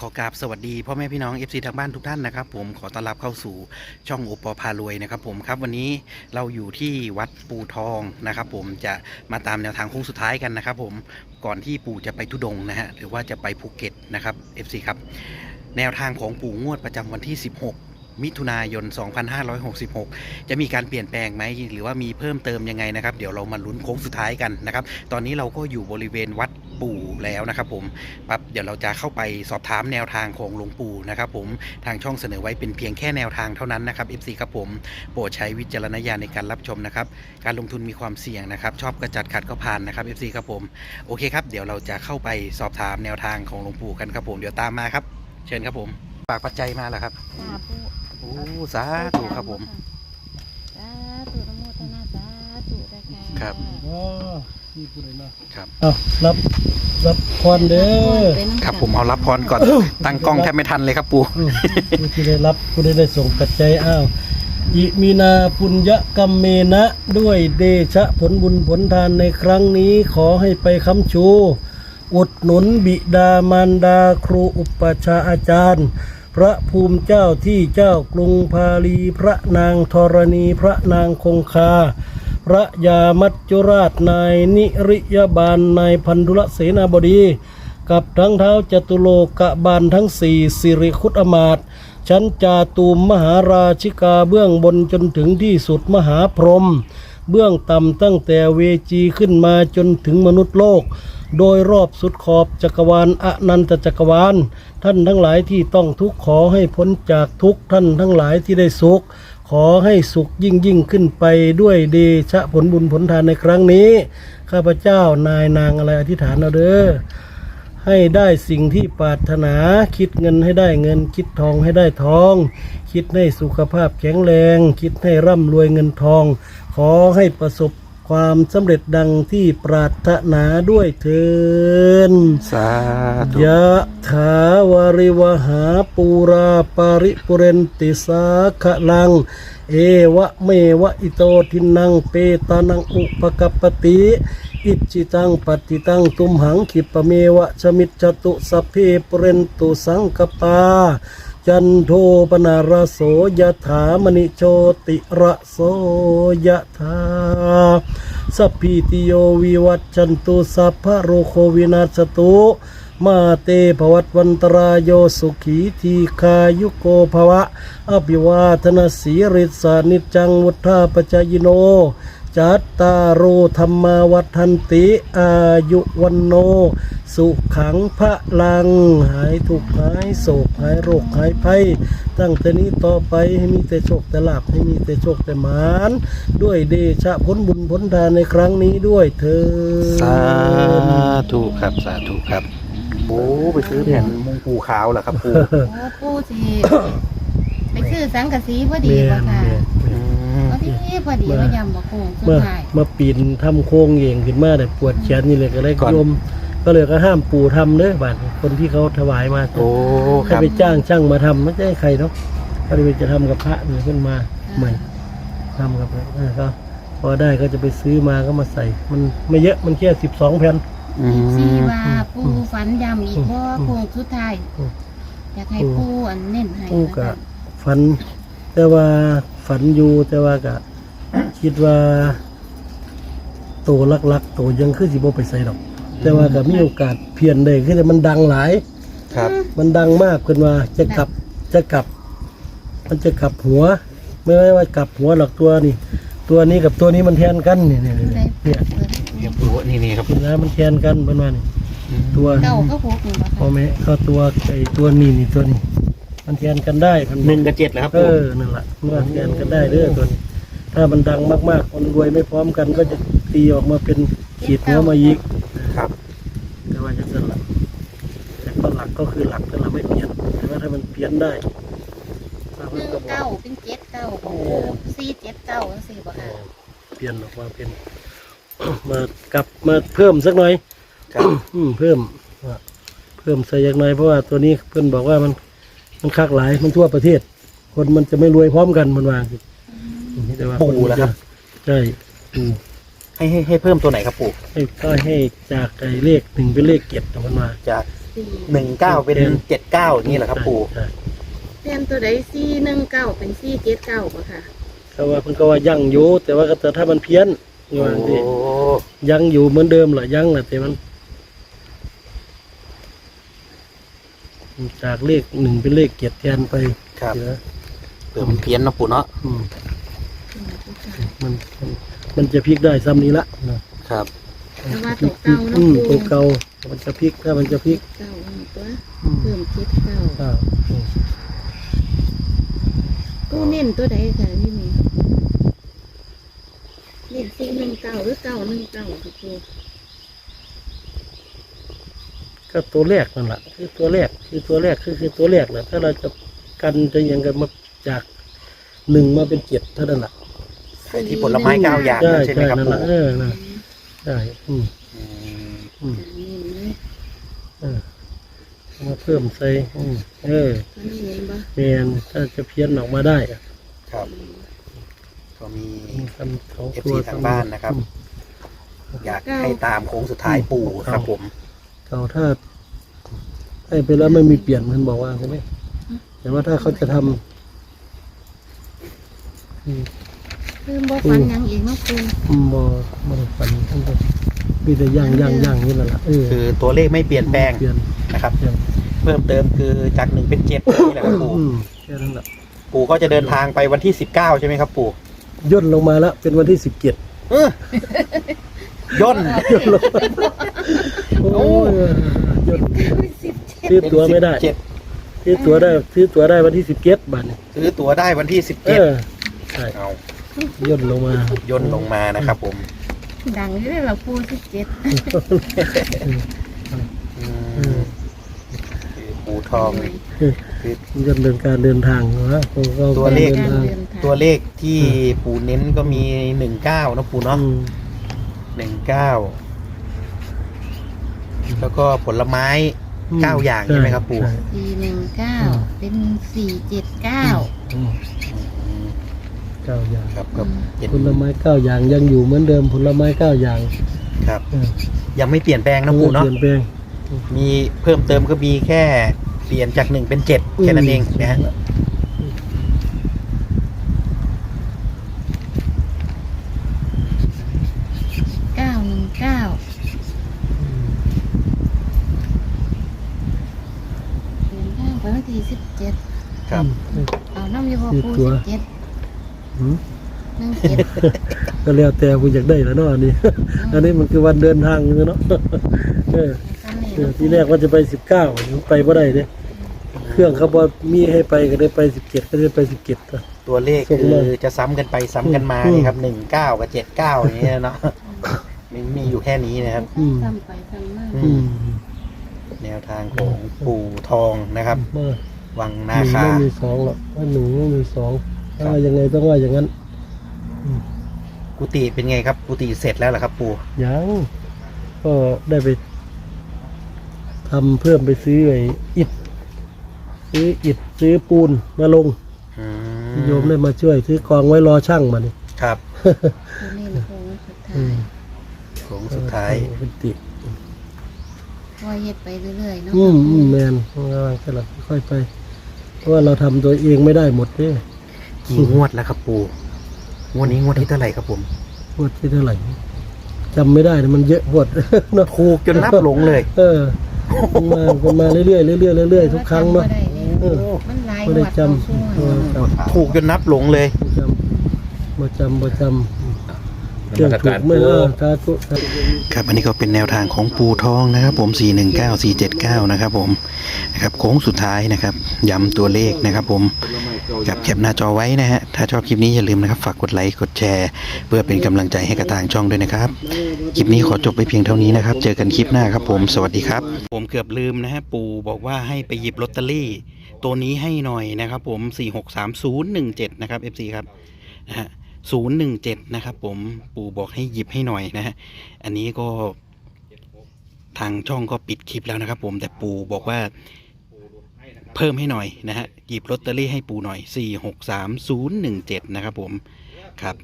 ขอกราบสวัสดีพ่อแม่พี่น้อง FC ทางบ้านทุกท่านนะครับ ผมขอต้อนรับเข้าสู่ช่องโอปอพารวยนะครับผมครับวันนี้เราอยู่ที่วัดปูทองนะครับ ผมจะมาตามแนวทางโค้งสุดท้ายกันนะครับ ผมก่อนที่ปู่จะไปทุดงนะฮะหรือว่าจะไปภูเก็ตนะครับ FC ครับแนวทางของปู่งวดประจำวันที่ 16มิถุนายน 2566 จะมีการเปลี่ยนแปลงไหม หรือว่ามีเพิ่มเติมยังไงนะครับ เดี๋ยวเรามาลุ้นโค้งสุดท้ายกันนะครับ ตอนนี้เราก็อยู่บริเวณวัด ปู่แล้วนะครับผมปั๊บเดี๋ยวเราจะเข้าไปสอบถามแนวทางของหลวงปู่นะครับผมทางช่องเสนอไว้เป็นเพียงแค่แนวทางเท่านั้นนะครับ FC ครับผมโปรดใช้วิจารณญาณในการรับชมนะครับ การลงทุนมีความเสี่ยงนะครับ ชอบกระจัดขัดก็ผ่านนะครับ FC ครับผมโอเคครับเดี๋ยวเราจะเข้าไปสอบถามแนวทางของหลวงปู่กันครับผมเดี๋ยวตามมาครับ เชิญครับผมฝากปัจจัยมาแล้วครับสาธุโอ้สาธุครับผม สาธุนะโมทนาสาธุนะคะ ครับอ๋ อนี่พูดเลยนะครับครับ เอารับรับพรเด้อครับผมเอารับพรก่อน ตั้งกล้องแทบไม่ทันเลยครับปู่อืมผู้ที่ได้รับผู้ที่ได้ส่งปัจจัยอ้าวอิมีนาปุญญกรรมเมนะ ด้วยเดชะผลบุญผลทานในครั้งนี้ขอให้ไปค้ำชู อุดหนุนบิดามารดาครูอุปชฌาย์อาจารย์ พระภูมิเจ้าที่เจ้ากรุงพาลีพระนางธรณีพระนางคงคาพ ระยามัจจุราชนายนิริยบาลนายพันธุลเสนาบดี กับทั้งเท้าจตุโลกะบาลทั้งสี่สิริคุตอมาตย์ชั้นจาตูมมหาราชิกาเบื้องบนจนถึงที่สุดมหาพรหมเบื้องต่ำตั้งแต่เวจีขึ้นมาจนถึงมนุษย์โลก โดยรอบสุดขอบจักรวาลอนันตจักรวาล ท่านทั้งหลายที่ต้องทุกข์ขอให้พ้นจากทุกข์ท่านทั้งหลายที่ได้สุข ขอให้สุขยิ่งยิ่งขึ้นไปด้วยเดชะผลบุญผลทานในครั้งนี้ ข้าพเจ้านายนางอะไรอธิษฐานเอาเด้อให้ได้สิ่งที่ปรารถนา คิดเงินให้ได้เงิน คิดทองให้ได้ทอง คิดให้สุขภาพแข็งแรง คิดให้ร่ำรวยเงินทอง ขอให้ประสบ ความสำเร็จดังที่ปรารถนาด้วยเถินสาธุยะถาวาริวหาปูราปาริปุเรนติสาขะลัง เอวะเมวะอิโตทินังเปตานังอุปกปปติ อิจิตังปฏิตังตุมหังขิปะเมวะชมิจจตุสัพเพปรนตุสังกปาจันโทปนารโสยถามณิโชติระโสยถาสัพพิติโยวิวัตชันตุสัพพะโรโควินาศตุมาเตภวัตวันตรายโยสุขีทีคายุโกภวะ อภิวาทนาสีริสานิจังวุธาปจายโน จัตตารโอธรรมาวัฏันติ อายุวันโน สุขังพระลัง หายทุกข์หายโศกหายโรคหายภัย ตั้งแต่นี้ต่อไปให้มีแต่โชคแต่ลาภให้มีแต่โชคแต่หมาน ด้วยเดชะผลบุญผลทานในครั้งนี้ด้วยเธอญสาธุครับสาธุครับโอ้ไปซื้อแผ่นมงปูขาวเหรอครับปู่โอ้ผู้สิ ไปซื้อสังกะสีพอดีเมียบ่นค่ะเมียนอืมพอ ดีพอดีมายำบ่คงสุดเมื่อท้ายมาปีนทำโค้งเองขึ้นมาแต่ปวดแขนนี่เลยก็เลยก่อน โยมก็เลยก็ห้ามปู่ทำเด้อบัดคนที่เขาถวายมาโอ้คให้รับไปจ้างช่างมาทำไม่ใช่ใครเนาะก็เลยจะทำกับพระนี่ขึ้นมาใหม่ทำกับพระอ่าก็พอได้ก็จะไปซื้อมาก็มาใส่ มันไม่เยอะมันแค่สิบสองแผ่น อืสีมว่าปูฝันยำอีกบ่อืมคงสุดท้ายอืม อยากให้ปูอันเน้นให้อู้นะกะคะฝัน แต่ว่า ฝันอยู่แต่ว่ากะคิดว่าโตลักๆโตยังคือสิบ่ไปใส่ดอก แต่ว่าก็มีโอกาสเพียนได้คือแต่มันดังหลาย ครับ มันดังมากเพิ่นว่าจะกลับจะกลับ มันจะกลับหัว ไม่ไม่ว่ากลับหัวหรอกตัวนี่ตัวนี้กับตัวนี้มันแทนกันเนี่ยเนี่ยผู้ใดเนี่ยเปิดเดี๋ยวปู่นี่นี่ครับคุณนะมันแทนกันเพิ่นว่านี่ตัวเก้าก็พกนี่บ่พอค่ะไหมเข้าตัวไอ้ตัวนี้นี่ตัวนี้ มันแทนกันได้เพิ่นหนึ่งกับเจ็ดเหรอครับเอปู่อนั่นแหละเมื่อแทนกันได้เด้อตัวนี้ถ้ามันดังมากๆคนรวยไม่พร้อมกันก็จะตีออกมาเป็นขีดหัวมาอีกครับแต่ว่าจะสลับแต่ก็หลักก็คือหลักแต่เราไม่เปลี่ยนแต่ว่าถ้ามันเปลี่ยนได้ถ้าหมันนึ่งก็บอก เก้าเป็นเจ็ดเก้าปูสี่เจ็ดเก้าจังซี่บ่ค่ะเปลี่ยนออกมาเป็น มากลับมาเพิ่มสักหน่อย ครับ อืมเพิ่มว่าเพิ่มใส่อย่างหน่อยเพราะว่าตัวนี้เพื่อนบอกว่ามัน มันคักหลายมันทั่วประเทศ คนมันจะไม่รวยพร้อมกันมันวางสิแต่ว่าปู่เหรอครับใช่ปู่ให้ให้ให้เพิ่มตัวไหนครับปู่ให้ก็ให้จากไอ้เลขหนึ่งเป็นเลขเจ็ดมันมา จากสี่หนึ่งเก้าเป็นเจ็ดเก้าอย่างนี้เหรอครับปู่ใช่เปลี่ยนตัวใดสี่หนึ่งเก้าเป็นสี่เจ็ดเก้าป่ะค่ะเขาว่าเพิ่นก็ว่ายังอยู่แต่ว่าก็แต่ถ้ามันเพี้ยนโอ้ว่าสิยังอยู่เหมือนเดิมเหรอยังแหละแต่มัน จากเลขหนึ่งเป็นเลขเกียรติแทนไปครับเดี๋ยวเผื่อมันเพี้ยนเนาะปู่เนาะอืมมันมันมันจะพลิกได้ซ้ำนี้ละนะครับ แต่ว่าตัวเก่าเนาะอืมปู ตัวเก่ามันจะพลิกถ้ามันจะพลิกเก่าอันตัวอืมเพิ่มเจ็ดเก้าอ่าอืมปูเน้นตัวใดค่ะนี่มีเน้นสี่หนึ่งเก้าหรือเก้าหนึ่งเก้าค่ะปู ก็ตัวแรกนั่นแหละคือตัวแรกคือตัวแรกคือคือตัวแรกแหละถ้าเราจะกันจะยังกันมาจากหนึ่งมาเป็นเจ็ดเท่านั้นแหละไอ้ที่ผลไม้เก้าอย่างใช่นั่นใช่ไหมใช่ครับนั่นแหปู่ละเออนะใช่อืมอืมอืมเน้นเลยเออมาเพิ่มใส่อืมเออตอนนี้เน้นบ่แมนถ้าจะเพี้ยนออกมาได้อะครับ ก็มี ทำของเอฟตัวซีทางบ้านนะครับอืมอยากให้ตามโค้งสุดท้ายปู่ครับผม เขาถ้าให้ไปแล้วไม่มีเปลี่ยนมันบอกว่าใช่ไหมแต่ว่าถ้าเขาจะทำอืมเพิ่มบ่ฟันหยังอีกเนาะปูอืมบ่บ่ได้ฝันทั้งหมดมีแต่ย่างย่างย่างนี่แหละล่ะเออคือตัวเลขไม่เปลี่ยนแปลงเปลี่ยนนะครับ เปลี่ยนเพิ่มเติมคือจากหนึ่งเป็นเจ็ดนี่แหละครับปู่อืมแค่นั้นแหละปู่ก็จะเดินทางไปวันที่สิบเก้าใช่ไหมครับ ปู่ย่นลงมาแล้วเป็นวันที่สิบเจ็ดเออ ย่นโอ้ยย่นสิบเจ็ดซื้อตัวไม่ได้เจ็ดซื้อตัวได้ซื้อตัวได้วันที่สิบเจ็ดบาทเนี่ยซื้อตั๋วได้วันที่สิบเอเจ็ดอใช่เอาย่นลงมาย่นลงมานะครับ ผม ดังเลยเราปูสิบเจ็ดอืมอืมคือปู่ทองคือย่นเดินการเดินทางนะผมก็ตัวเลขดินทางตัวเลขที่ปู่เน้นก็มีหนึ่งเก้านะปู่เนาะอืม หนึ่งเก้าแล้วก็ผลไม้เก้าอย่างใช่ไหมครับปู่ใช่สี่หนึ่งเก้าอืมเป็นสี่เจ็ดเก้าอืมอืมเก้าอย่างครับก็เป็นผลไม้เก้าอย่างยังอยู่เหมือนเดิมผลไม้เก้าอย่างครับเออยังไม่เปลี่ยนแปลงนะปู่เปเนาะลี่ยนแปลงมีเพิ่มเติมก็มีแค่เปลี่ยนจากหนึ่งเป็นเจ็ดแค่นั้นเองนะฮะ เก้าหนึ่งเก้าเดินทางไป วันที่สิบเจ็ดครับอืมเอาน้ำยูโฮปูสิบตัวสิบเจ็ดอืม หนึ่งเจ็ดก็แล้วแต่คุณอยากได้แล้วเนาะอันนี้ อันนี้มันคือวันเดินทางเนาะเออซ้ำนี่เออที่แรกว่าจะไปสิบเก้าไปบ่ได้เด้เครื่องเขาบอกมีให้ไปก็ได้ไปสิบเจ็ดก็ได้ไปสิบเจ็ด ตัวเลขส่งคืเลอยจะซ้ำกันไปซ้ำกันมาอืม นี่ครับหนึ่งเก้ากับเจ็ดเก้าอย่างเงี้ยเนาะมีมีอยู่แค่นี้นะครับอืมซ้ำไปซ้ำมาอือืมแน วทางของปู่ทองนะครับมาวังหนานึ่งคา ไม่มีสองหรอกว่าหนึ่งไม่มีสองครับถ้ายังไงต้องว่าอย่างนั้นกุฏิเป็นไงครับ กุฏิเสร็จแล้วเหรอครับ ปู่ยังก็ได้ไปทำเพิ่มไปซื้อไอ้อิฐซื้ออิฐซื้อปูนมาลงอืโยมได้มาช่วยซื้อกองไว้รอช่างมานี่ ครับตัวนี้โค้งสุดท้าอืยมโค้งสุดท้าย เป็นติ คอยเฮ็ดไปเรื่อยๆเนาะอืมอืมแมนว่าแค่ละค่อยไป เพราะว่าเราทำตัวเองไม่ได้หมดเนี่ยกี่งวดแล้วครับปู่งวดนี้งวดที่เท่าไหร่ครับผมหมดที่เท่าไหร่จำไม่ได้นะมันเยอะหมดเนาะถูกจนนับหลงเลย เออมันมามันมาเรื่อยๆเรื่อยๆเรื่อยๆทุกครั้งเนาะจำบ่ได้เลยเออ มันหลายไม่งได้วดจต่อำสู้เออจำถูกจนนับหลงเลย จำประจำประจำ เครื่องถูกไม่เออสาธุสาธุ ครับอันนี้ก็เป็นแนวทางของปูทองนะครับผม 419 479 นะครับผมนะครับโค้งสุดท้ายนะครับย้ำตัวเลขนะครับผมกับแคปหน้าจอไว้นะฮะถ้าชอบคลิปนี้อย่าลืมนะครับฝากกดไลค์กดแชร์ เพื่อเป็นกำลังใจให้กับทางช่องด้วยนะครับ คลิปนี้ขอจบไปเพียงเท่านี้นะครับ เจอกันคลิปหน้าครับผมสวัสดีครับ ผมเกือบลืมนะฮะปูบอกว่าให้ไปหยิบลอตเตอรี่ ตัวนี้ให้หน่อยนะครับผม 463017 นะครับ FC ครับนะฮะ 017 นะครับผมปู่บอกให้หยิบให้หน่อยนะฮะอันนี้ก็ทางช่องก็ปิดคลิปแล้วนะครับ ผมแต่ปู่บอกว่าเพิ่มให้หน่อยนะฮะหยิบลอตเตอรี่ให้ปู่หน่อย 4 6 3 0 1 7 นะครับผมครับ